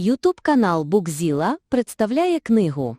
Ютуб канал Букзіла представляє книгу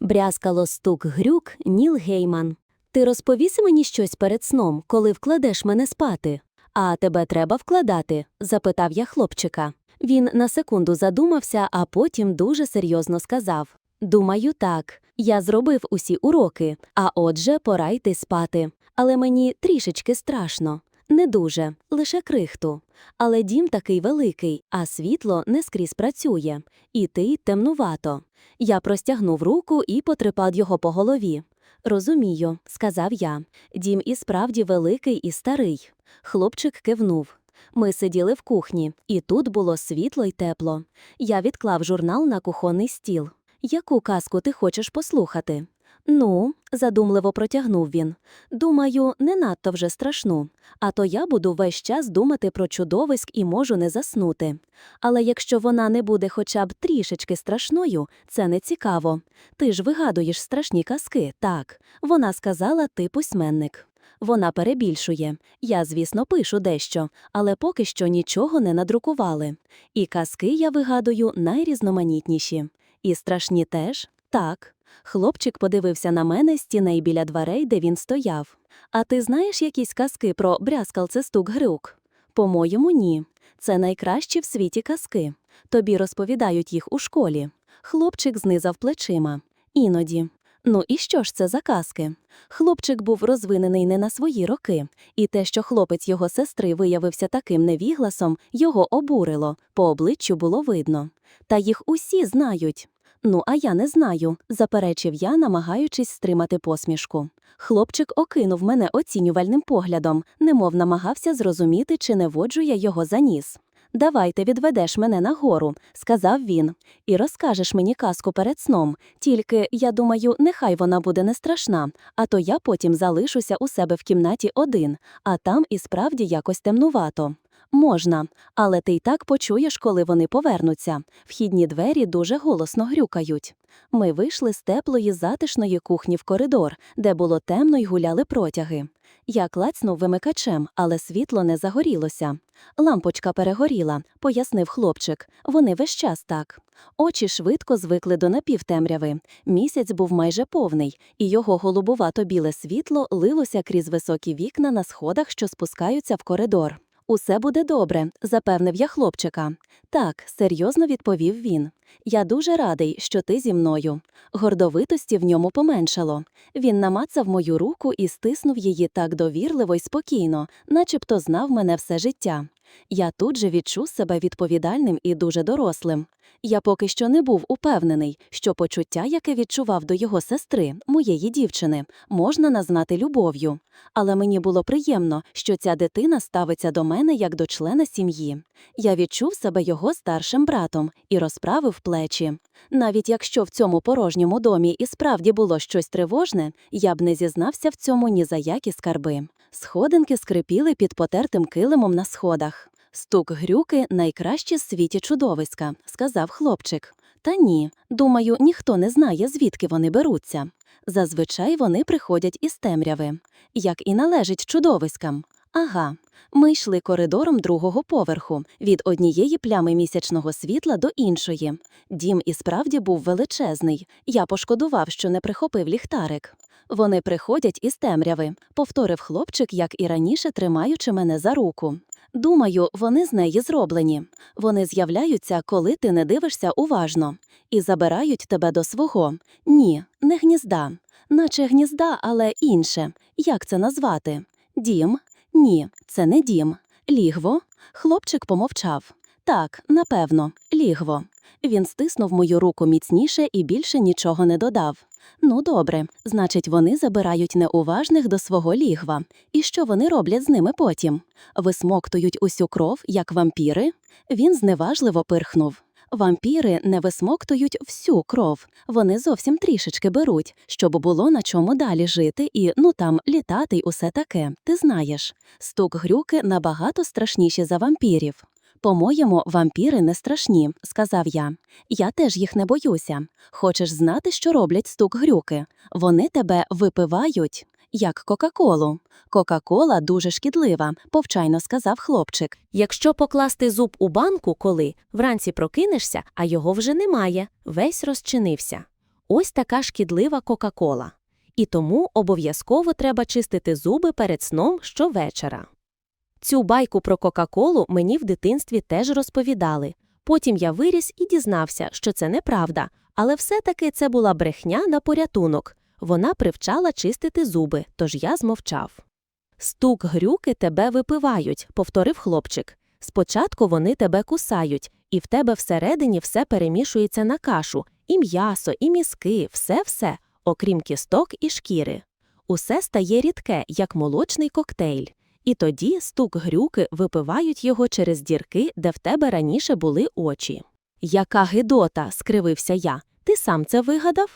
Брязкало стук грюк Ніл Гейман. Ти розповіси мені щось перед сном, коли вкладеш мене спати. А тебе треба вкладати? запитав я хлопчика. Він на секунду задумався, а потім дуже серйозно сказав: Думаю, так. Я зробив усі уроки, а отже, пора йти спати. Але мені трішечки страшно. Не дуже, лише крихту. Але дім такий великий, а світло не скрізь працює. Іти темнувато. Я простягнув руку і потрепав його по голові. Розумію, сказав я. Дім і справді великий і старий. Хлопчик кивнув. Ми сиділи в кухні, і тут було світло й тепло. Я відклав журнал на кухонний стіл. Яку казку ти хочеш послухати? Ну, задумливо протягнув він. Думаю, не надто вже страшну. А то я буду весь час думати про чудовиськ і можу не заснути. Але якщо вона не буде хоча б трішечки страшною, це не цікаво. Ти ж вигадуєш страшні казки, так. Вона сказала, ти письменник. Вона перебільшує. Я, звісно, пишу дещо, але поки що нічого не надрукували. І казки я вигадую найрізноманітніші. І страшні теж? Так. Хлопчик подивився на мене з тіней біля дверей, де він стояв. А ти знаєш якісь казки про брязкалце стук грюк? По-моєму, ні. Це найкращі в світі казки. Тобі розповідають їх у школі. Хлопчик знизав плечима. Іноді. Ну і що ж це за казки? Хлопчик був розвинений не на свої роки, і те, що хлопець його сестри виявився таким невігласом, його обурило, по обличчю було видно. Та їх усі знають. Ну, а я не знаю, заперечив я, намагаючись стримати посмішку. Хлопчик окинув мене оцінювальним поглядом, немов намагався зрозуміти, чи не воджу я його за ніс. Давайте відведеш мене нагору, сказав він, і розкажеш мені казку перед сном. Тільки, я думаю, нехай вона буде не страшна, а то я потім залишуся у себе в кімнаті один, а там і справді якось темнувато. Можна, але ти й так почуєш, коли вони повернуться. Вхідні двері дуже голосно грюкають. Ми вийшли з теплої затишної кухні в коридор, де було темно й гуляли протяги. Я клацнув вимикачем, але світло не загорілося. Лампочка перегоріла, пояснив хлопчик. Вони весь час так. Очі швидко звикли до напівтемряви. Місяць був майже повний, і його голубувато біле світло лилося крізь високі вікна на сходах, що спускаються в коридор. Усе буде добре, запевнив я хлопчика. Так, серйозно відповів він. Я дуже радий, що ти зі мною. Гордовитості в ньому поменшало. Він намацав мою руку і стиснув її так довірливо й спокійно, начебто знав мене все життя. Я тут же відчув себе відповідальним і дуже дорослим. Я поки що не був упевнений, що почуття, яке відчував до його сестри, моєї дівчини, можна назвати любов'ю. Але мені було приємно, що ця дитина ставиться до мене як до члена сім'ї. Я відчув себе його старшим братом і розправив плечі. Навіть якщо в цьому порожньому домі і справді було щось тривожне, я б не зізнався в цьому ні за які скарби. Сходинки скрипіли під потертим килимом на сходах. Стук грюки найкращі в світі чудовиська, сказав хлопчик. Та ні, думаю, ніхто не знає, звідки вони беруться. Зазвичай вони приходять із темряви, як і належить чудовиськам. Ага. Ми йшли коридором другого поверху від однієї плями місячного світла до іншої. Дім і справді був величезний. Я пошкодував, що не прихопив ліхтарик. Вони приходять із темряви, повторив хлопчик, як і раніше, тримаючи мене за руку. Думаю, вони з неї зроблені. Вони з'являються, коли ти не дивишся уважно, і забирають тебе до свого. Ні, не гнізда, наче гнізда, але інше. Як це назвати? Дім? Ні, це не дім. Лігво? Хлопчик помовчав. Так, напевно, лігво. Він стиснув мою руку міцніше і більше нічого не додав. Ну, добре, значить, вони забирають неуважних до свого лігва. І що вони роблять з ними потім? Висмоктують усю кров, як вампіри? Він зневажливо пирхнув. Вампіри не висмоктують всю кров, вони зовсім трішечки беруть, щоб було на чому далі жити і, ну там, літати й усе таке. Ти знаєш. Стук грюки набагато страшніші за вампірів. По-моєму, вампіри не страшні, сказав я. Я теж їх не боюся. Хочеш знати, що роблять стук грюки? Вони тебе випивають. Як Кока-Колу. Кока-Кола дуже шкідлива, повчайно сказав хлопчик. Якщо покласти зуб у банку, коли вранці прокинешся, а його вже немає, весь розчинився. Ось така шкідлива Кока-Кола. І тому обов'язково треба чистити зуби перед сном щовечора. Цю байку про Кока-Колу мені в дитинстві теж розповідали. Потім я виріс і дізнався, що це неправда, але все-таки це була брехня на порятунок. Вона привчала чистити зуби, тож я змовчав. Стук грюки тебе випивають, повторив хлопчик. Спочатку вони тебе кусають, і в тебе всередині все перемішується на кашу, і м'ясо, і мізки, все-все, окрім кісток і шкіри. Усе стає рідке, як молочний коктейль. І тоді стук грюки випивають його через дірки, де в тебе раніше були очі. Яка гидота, скривився я. Ти сам це вигадав?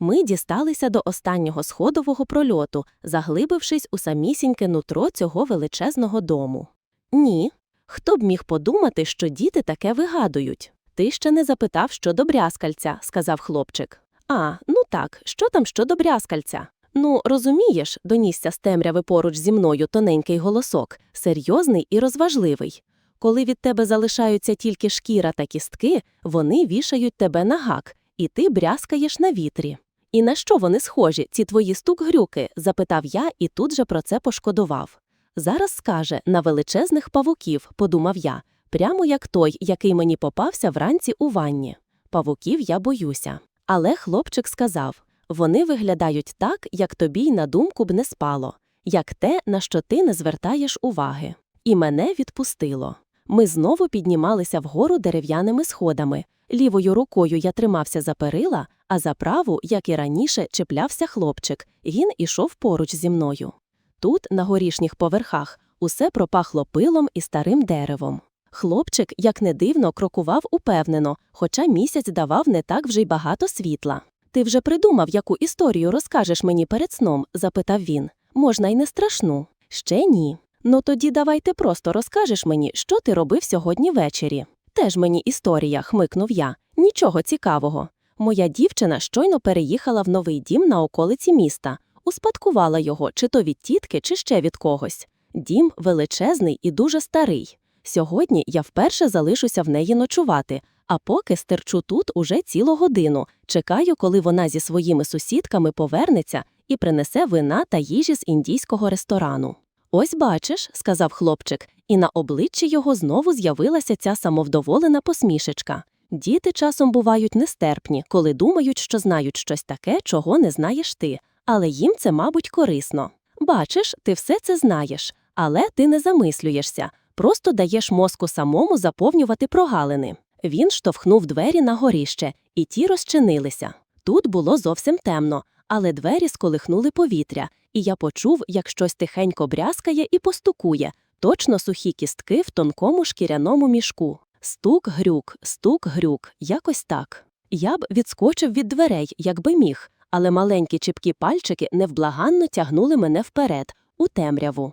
Ми дісталися до останнього сходового прольоту, заглибившись у самісіньке нутро цього величезного дому. Ні. Хто б міг подумати, що діти таке вигадують? Ти ще не запитав щодо брязкальця, сказав хлопчик. А, ну так, що там щодо брязкальця? Ну, розумієш, донісся з темряви поруч зі мною тоненький голосок, серйозний і розважливий. Коли від тебе залишаються тільки шкіра та кістки, вони вішають тебе на гак, і ти брязкаєш на вітрі. І на що вони схожі, ці твої стук-грюки? запитав я і тут же про це пошкодував. Зараз скаже на величезних павуків, подумав я, прямо як той, який мені попався вранці у ванні. Павуків я боюся. Але хлопчик сказав вони виглядають так, як тобі й на думку б не спало, як те, на що ти не звертаєш уваги. І мене відпустило. Ми знову піднімалися вгору дерев'яними сходами. Лівою рукою я тримався за перила, а за праву, як і раніше, чіплявся хлопчик. Він ішов поруч зі мною. Тут, на горішніх поверхах, усе пропахло пилом і старим деревом. Хлопчик, як не дивно, крокував упевнено, хоча місяць давав не так вже й багато світла. Ти вже придумав, яку історію розкажеш мені перед сном? запитав він. Можна й не страшну. Ще ні. Ну тоді давай ти просто розкажеш мені, що ти робив сьогодні ввечері. Теж мені історія, хмикнув я. Нічого цікавого. Моя дівчина щойно переїхала в новий дім на околиці міста, успадкувала його чи то від тітки, чи ще від когось. Дім величезний і дуже старий. Сьогодні я вперше залишуся в неї ночувати, а поки стерчу тут уже цілу годину, чекаю, коли вона зі своїми сусідками повернеться і принесе вина та їжі з індійського ресторану. Ось бачиш, сказав хлопчик, і на обличчі його знову з'явилася ця самовдоволена посмішечка. Діти часом бувають нестерпні, коли думають, що знають щось таке, чого не знаєш ти, але їм це, мабуть, корисно. Бачиш, ти все це знаєш, але ти не замислюєшся, просто даєш мозку самому заповнювати прогалини. Він штовхнув двері на горіще, і ті розчинилися. Тут було зовсім темно, але двері сколихнули повітря, і я почув, як щось тихенько брязкає і постукує, точно сухі кістки в тонкому шкіряному мішку. Стук, грюк, стук, грюк, якось так. Я б відскочив від дверей, якби міг, але маленькі чіпкі пальчики невблаганно тягнули мене вперед, у темряву.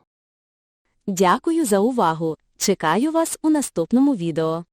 Дякую за увагу. Чекаю вас у наступному відео.